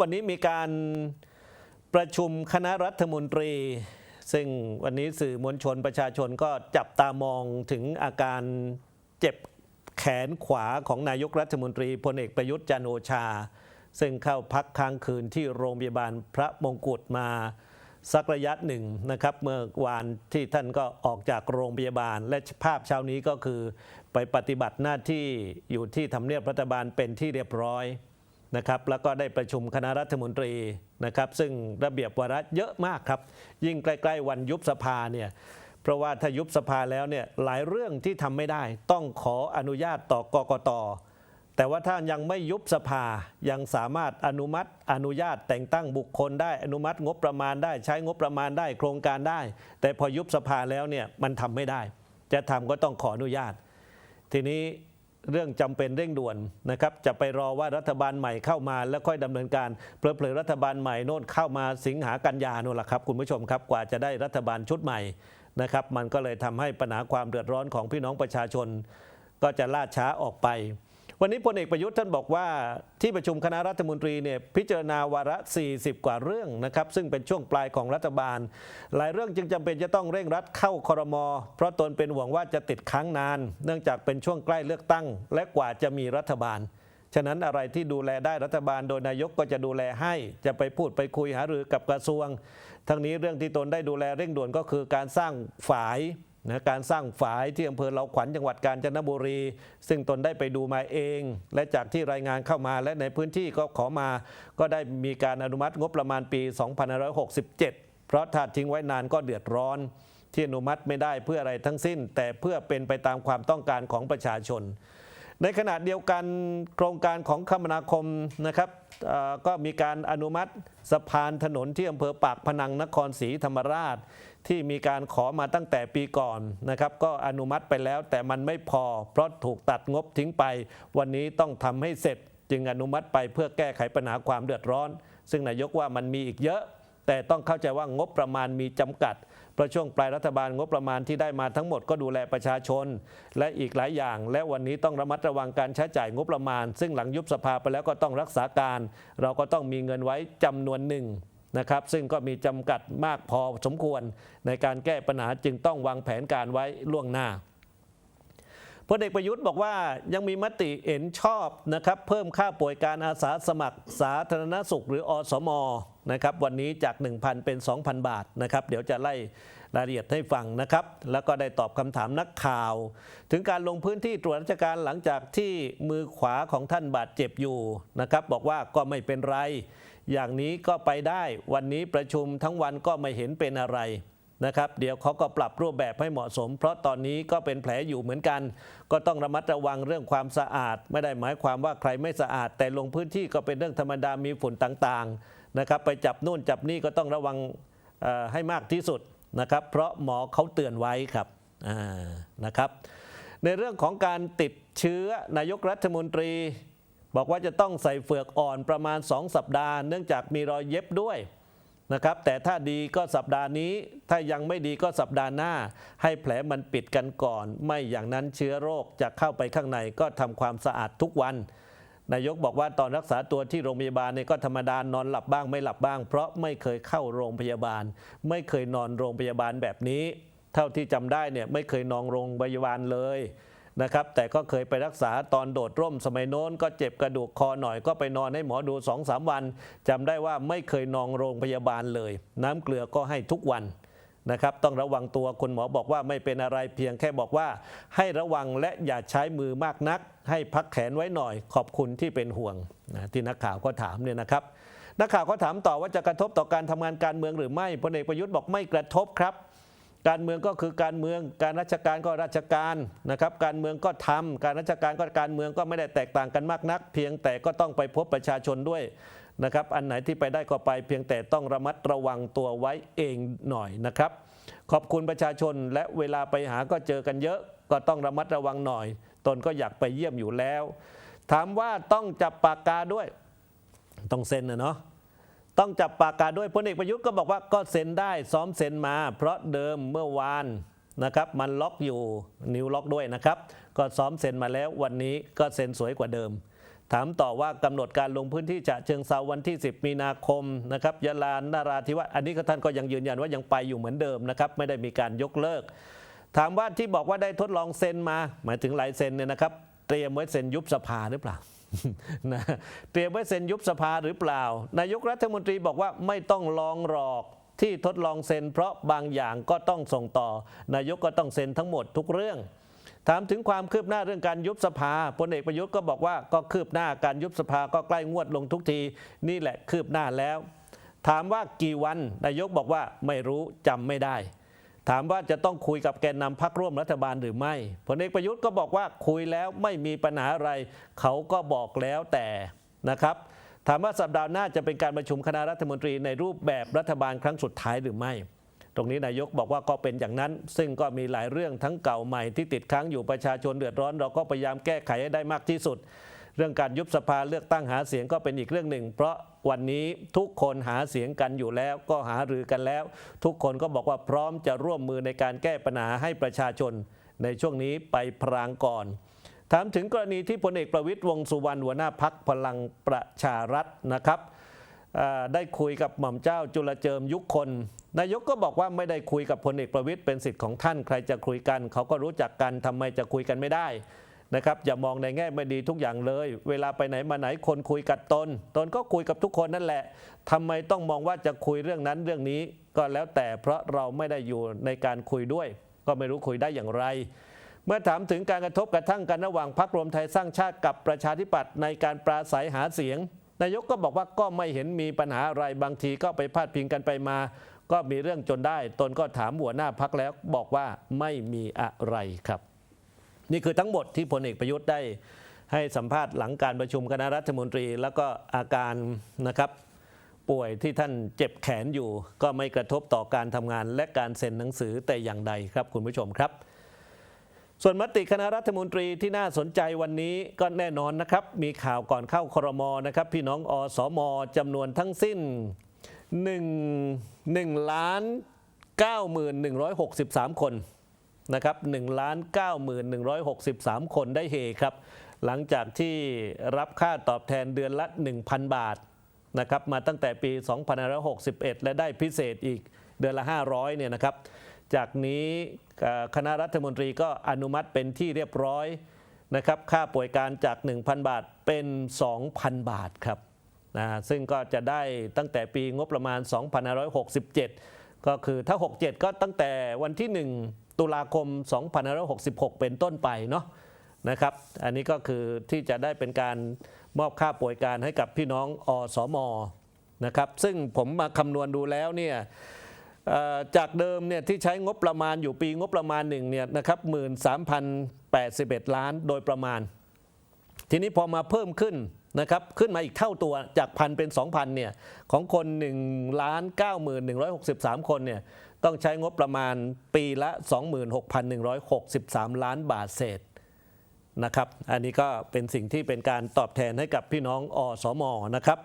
วันนี้มีการประชุมคณะรัฐมนตรี ซึ่งวันนี้สื่อมวลชนประชาชนก็จับตามองถึงอาการเจ็บแขนขวาของนายกรัฐมนตรีพลเอกประยุทธ์จันโอชา ซึ่งเข้าพักค้างคืนที่โรงพยาบาลพระมงกุฎมาสักระยะหนึ่งนะครับเมื่อวานที่ท่านก็ออกจากโรงพยาบาล และภาพเช้านี้ก็คือไปปฏิบัติหน้าที่อยู่ที่ทำเนียบรัฐบาลเป็นที่เรียบร้อย นะครับแล้วก็ได้ประชุมคณะรัฐมนตรีนะครับซึ่งระเบียบวาระเยอะมากครับ ยิ่งใกล้ ๆ วันยุบสภาเนี่ยเพราะว่าถ้ายุบสภาแล้วเนี่ยหลายเรื่องที่ทำไม่ได้ ต้องขออนุญาตต่อกกตแต่ว่าถ้ายังไม่ยุบสภายังสามารถอนุมัติอนุญาตแต่งตั้งบุคคลได้อนุมัติงบประมาณได้ใช้งบประมาณได้โครงการได้ แต่พอยุบสภาแล้วเนี่ยมันทำไม่ได้ จะทำก็ต้องขออนุญาต ทีนี้ เรื่องจำเป็นเร่งด่วนนะครับจะไปรอว่ารัฐบาลใหม่เข้ามาแล้วค่อยดำเนินการเพลเพลรัฐบาลใหม่โน่นเข้ามาสิงหากันยาโน่นแหละครับคุณผู้ชมครับกว่าจะได้รัฐบาลชุดใหม่นะครับมันก็เลยทำให้ปัญหาความเดือดร้อนของพี่น้องประชาชน ก็จะล่าช้าออกไป วันนี้พลเอกประยุทธ์ท่านบอกว่าที่ประชุมคณะรัฐมนตรีเนี่ยพิจารณาวาระ 40 กว่าเรื่องนะครับ ซึ่งเป็นช่วงปลายของรัฐบาล หลายเรื่องจึงจำเป็นจะต้องเร่งรัดเข้าคอรมอเพราะตนเป็นห่วงว่าจะติดค้างนาน เนื่องจากเป็นช่วงใกล้เลือกตั้ง และกว่าจะมีรัฐบาลฉะนั้นอะไรที่ดูแลได้รัฐบาลโดยนายกก็จะดูแลให้ จะไปพูดไปคุยหารือกับกระทรวง ทั้งนี้เรื่องที่ตนได้ดูแลเร่งด่วนก็คือการสร้างฝาย นะการสร้างฝายที่อำเภอเราขวัญจังหวัดกาญจนบุรี ซึ่งตนได้ไปดูมาเอง และจากที่รายงานเข้ามาและในพื้นที่ก็ขอมา ก็ได้มีการอนุมัติงบประมาณปี 2567 เพราะถ้าทิ้งไว้นานก็เดือดร้อน ที่อนุมัติไม่ได้เพื่ออะไรทั้งสิ้น แต่เพื่อเป็นไปตามความต้องการของประชาชน ในขณะเดียวกันโครงการของคมนาคมนะครับก็มีการอนุมัติสะพานถนนที่อำเภอปากพนังนครศรีธรรมราช ที่มีการขอมาตั้งแต่ปีก่อนนะครับก็อนุมัติไปแล้วแต่มันไม่พอ เพราะถูกตัดงบทิ้งไป วันนี้ต้องทำให้เสร็จจึงอนุมัติไปเพื่อแก้ไขปัญหาความเดือดร้อน ซึ่งนายกว่ามันมีอีกเยอะ แต่ต้องเข้าใจว่างบประมาณมีจำกัดเพราะช่วงปลายรัฐบาลงบประมาณที่ได้มาทั้งหมดก็ดูแลประชาชน และอีกหลายอย่าง และวันนี้ต้องระมัดระวังการใช้จ่ายงบประมาณ ซึ่งหลังยุบสภาไปแล้วก็ต้องรักษาการ เราก็ต้องมีเงินไว้จำนวนหนึ่ง นะครับซึ่งก็มีจำกัดมากพอสมควรในการแก้ปัญหาจึงต้องวางแผนการไว้ล่วงหน้าพลเอกประยุทธ์บอกว่ายังมีมติเห็นชอบนะครับเพิ่มค่าป่วยการอาสาสมัครสาธารณสุขหรืออสมนะครับวันนี้จาก 1,000 เป็น 2,000 บาทนะครับเดี๋ยวจะไล่รายละเอียดให้ฟังนะครับ แล้วก็ได้ตอบคำถามนักข่าว ถึงการลงพื้นที่ตรวจราชการหลังจากที่มือขวาของท่านบาดเจ็บอยู่นะครับบอกว่าก็ไม่เป็นไร อย่างนี้ก็ไปได้วันนี้ประชุมทั้งวันก็ไม่เห็นเป็นอะไรนะครับเดี๋ยวเขาก็ปรับรูปแบบให้เหมาะสม เพราะตอนนี้ก็เป็นแผลอยู่เหมือนกัน ก็ต้องระมัดระวังเรื่องความสะอาด ไม่ได้หมายความว่าใครไม่สะอาด แต่ลงพื้นที่ก็เป็นเรื่องธรรมดามีฝุ่นต่างๆนะครับไปจับนู่นจับนี่ก็ต้องระวังให้มากที่สุดนะครับเพราะหมอเขาเตือนไว้ครับนะครับ ในเรื่องของการติดเชื้อนายกรัฐมนตรี บอกว่าจะต้องใส่เฟือกอ่อนประมาณ 2 สัปดาห์ เนื่องจากมีรอยเย็บด้วยนะครับ แต่ถ้าดีก็สัปดาห์นี้ ถ้ายังไม่ดีก็สัปดาห์หน้า ให้แผลมันปิดกันก่อน ไม่อย่างนั้นเชื้อโรคจะเข้าไปข้างในก็ทำความสะอาดทุกวัน นายกบอกว่าตอนรักษาตัวที่โรงพยาบาลเนี่ยก็ธรรมดานอนหลับบ้างไม่หลับบ้าง เพราะไม่เคยเข้าโรงพยาบาล ไม่เคยนอนโรงพยาบาลแบบนี้ เท่าที่จำได้เนี่ยไม่เคยนอนโรงพยาบาลเลย นะครับแต่ก็เคยไปรักษาตอนโดดร่มสมัยโน้นก็เจ็บกระดูกคอหน่อยก็ไปนอนให้หมอดู2อสวันจำได้ว่าไม่เคยนอนโรงพยาบาลเลย น้ำเกลือก็ให้ทุกวันนะครับต้องระวังตัวคุณหมอบอกว่าไม่เป็นอะไรเพียงแค่บอกว่า ให้ระวังและอย่าใช้มือมากนัก ให้พักแขนไว้หน่อย ขอบคุณที่เป็นห่วงนะที่นักข่าวก็ถามเนี่ยนะครับ นักข่าวก็ถามต่อว่าจะกระทบต่อการทำงานการเมืองหรือไม่พลเอกประยุทธ์บอกไม่กระทบครับ การเมืองก็คือการเมือง การราชการก็ราชการนะครับ การเมืองก็ทำการราชการก็การเมืองก็ไม่ได้แตกต่างกันมากนัก เพียงแต่ก็ต้องไปพบประชาชนด้วยนะครับ อันไหนที่ไปได้ก็ไป เพียงแต่ต้องระมัดระวังตัวไว้เองหน่อยนะครับ ขอบคุณประชาชนและเวลาไปหาก็เจอกันเยอะ ก็ต้องระมัดระวังหน่อย ตนก็อยากไปเยี่ยมอยู่แล้ว ถามว่าต้องจับปากกาด้วย ต้องเซ็นนะเนาะ ต้องจับปากกาด้วยพลเอกประยุทธ์ก็บอกว่าก็เซ็นได้ซ้อมเซ็นมา เพราะเดิมเมื่อวานนะครับมันล็อกอยู่นิ้วล็อกด้วยนะครับ ก็ซ้อมเซ็นมาแล้ววันนี้ก็เซ็นสวยกว่าเดิม ถามต่อว่ากำหนดการลงพื้นที่จะเชิงเซาวันที่ 10 มีนาคมนะครับยะลานาราธิวาสอันนี้ท่านก็ยังยืนยันว่ายังไปอยู่เหมือนเดิมนะครับไม่ได้มีการยกเลิก ถามว่าที่บอกว่าได้ทดลองเซ็นมา หมายถึงลายเซ็นเนี่ยนะครับ เตรียมไว้เซ็นยุบสภาหรือเปล่า นะเตรียมไว้เซ็นยุบสภาหรือเปล่า นายกรัฐมนตรีบอกว่าไม่ต้องลองหรอกที่ทดลองเซ็น เพราะบางอย่างก็ต้องส่งต่อ นายกก็ต้องเซ็นทั้งหมดทุกเรื่อง ถามถึงความคืบหน้าเรื่องการยุบสภาพลเอกประยุทธ์ก็บอกว่าก็คืบหน้าการยุบสภาก็ใกล้งวดลงทุกที นี่แหละคืบหน้าแล้ว ถามว่ากี่วันนายกบอกว่าไม่รู้จำไม่ได้ ถามว่าจะต้องคุยกับแกนนำพักร่วมรัฐบาลหรือไม่พลเอกประยุทธ์ก็บอกว่าคุยแล้วไม่มีปัญหาอะไร เขาก็บอกแล้วแต่นะครับ ถามว่าสัปดาห์หน้าจะเป็นการประชุมคณะรัฐมนตรีในรูปแบบรัฐบาลครั้งสุดท้ายหรือไม่ ตรงนี้นายกบอกว่าก็เป็นอย่างนั้น ซึ่งก็มีหลายเรื่องทั้งเก่าใหม่ที่ติดค้างอยู่ประชาชนเดือดร้อน เราก็พยายามแก้ไขให้ได้มากที่สุด เรื่องการยุบสภาเลือกตั้งหาเสียงก็เป็นอีกเรื่องหนึ่ง เพราะวันนี้ทุกคนหาเสียงกันอยู่แล้ว ก็หารือกันแล้ว ทุกคนก็บอกว่าพร้อมจะร่วมมือในการแก้ปัญหาให้ประชาชน ในช่วงนี้ไปพรางก่อน ถามถึงกรณีที่พลเอกประวิตยวงสุวรรณหัวหน้าพักพลังประชารัฐนะครับได้คุยกับหม่อมเจ้าจุลเจิมยุคคน นายกก็บอกว่าไม่ได้คุยกับพลเอกประวิตยเป็นสิทธิ์ของท่านใครจะคุยกัน เขาก็รู้จักกันทำไมจะคุยกันไม่ได้ นะครับอย่ามองในแง่ไม่ดีทุกอย่างเลย เวลาไปไหนมาไหนคนคุยกับตน ตนก็คุยกับทุกคนนั่นแหละทำไมต้องมองว่าจะคุยเรื่องนั้นเรื่องนี้ ก็แล้วแต่เพราะเราไม่ได้อยู่ในการคุยด้วย ก็ไม่รู้คุยได้อย่างไร เมื่อถามถึงการกระทบกระทั่งกันระหว่างพรรครวมไทยสร้างชาติกับประชาธิปัตย์ในการปราศัยหาเสียง นายกก็บอกว่าก็ไม่เห็นมีปัญหาอะไรบางทีก็ไปพาดพิงกันไปมา ก็มีเรื่องจนได้ ตนก็ถามหัวหน้าพักแล้วบอกว่าไม่มีอะไรครับ นี่คือทั้งหมดที่พลเอกประยุทธ์ได้ให้สัมภาษณ์หลังการประชุมคณะรัฐมนตรี แล้วก็อาการนะครับป่วยที่ท่านเจ็บแขนอยู่ ก็ไม่กระทบต่อการทำงานและการเซ็นหนังสือแต่อย่างใดครับคุณผู้ชมครับ ส่วนมติคณะรัฐมนตรีที่น่าสนใจวันนี้ก็แน่นอนนะครับ มีข่าวก่อนเข้าครมนะครับ พี่น้องอสมจำนวนทั้งสิ้น1 1ล้าน9163 คน นะครับ1ล้าน9163คนได้เฮครับ หลังจากที่รับค่าตอบแทนเดือนละ 1,000 บาทนะครับมาตั้งแต่ปี 2561 และได้พิเศษอีกเดือนละ 500เนี่ยนะครับ จากนี้คณะรัฐมนตรีก็อนุมัติเป็นที่เรียบร้อยนะครับค่าป่วยการจาก 1,000 บาทเป็น 2,000 บาทครับนะซึ่งก็จะได้ตั้งแต่ปีงบประมาณ 2567 ก็คือถ้า 67 ก็ตั้งแต่วันที่ 1 ตุลาคม2566 เป็นต้นไปเนาะนะครับ อันนี้ก็คือที่จะได้เป็นการมอบค่าป่วยการให้กับพี่น้องอสมนะครับ ซึ่งผมมาคำนวณดูแล้วเนี่ยจากเดิมเนี่ยที่ใช้งบประมาณอยู่ปีงบประมาณหนึ่งเนี่ยนะครับหมื่นสามพันแปดสิบเอ็ดล้านโดยประมาณ ทีนี้พอมาเพิ่มขึ้นนะครับขึ้นมาอีกเท่าตัวจากพันเป็น 2,000เนี่ยของคน1ล้าน9163 คนเนี่ย ต้องใช้งบประมาณปีละ 26,163 ล้านบาทเศษนะครับ อันนี้ก็เป็นสิ่งที่เป็นการตอบแทนให้กับพี่น้องอสมนะครับ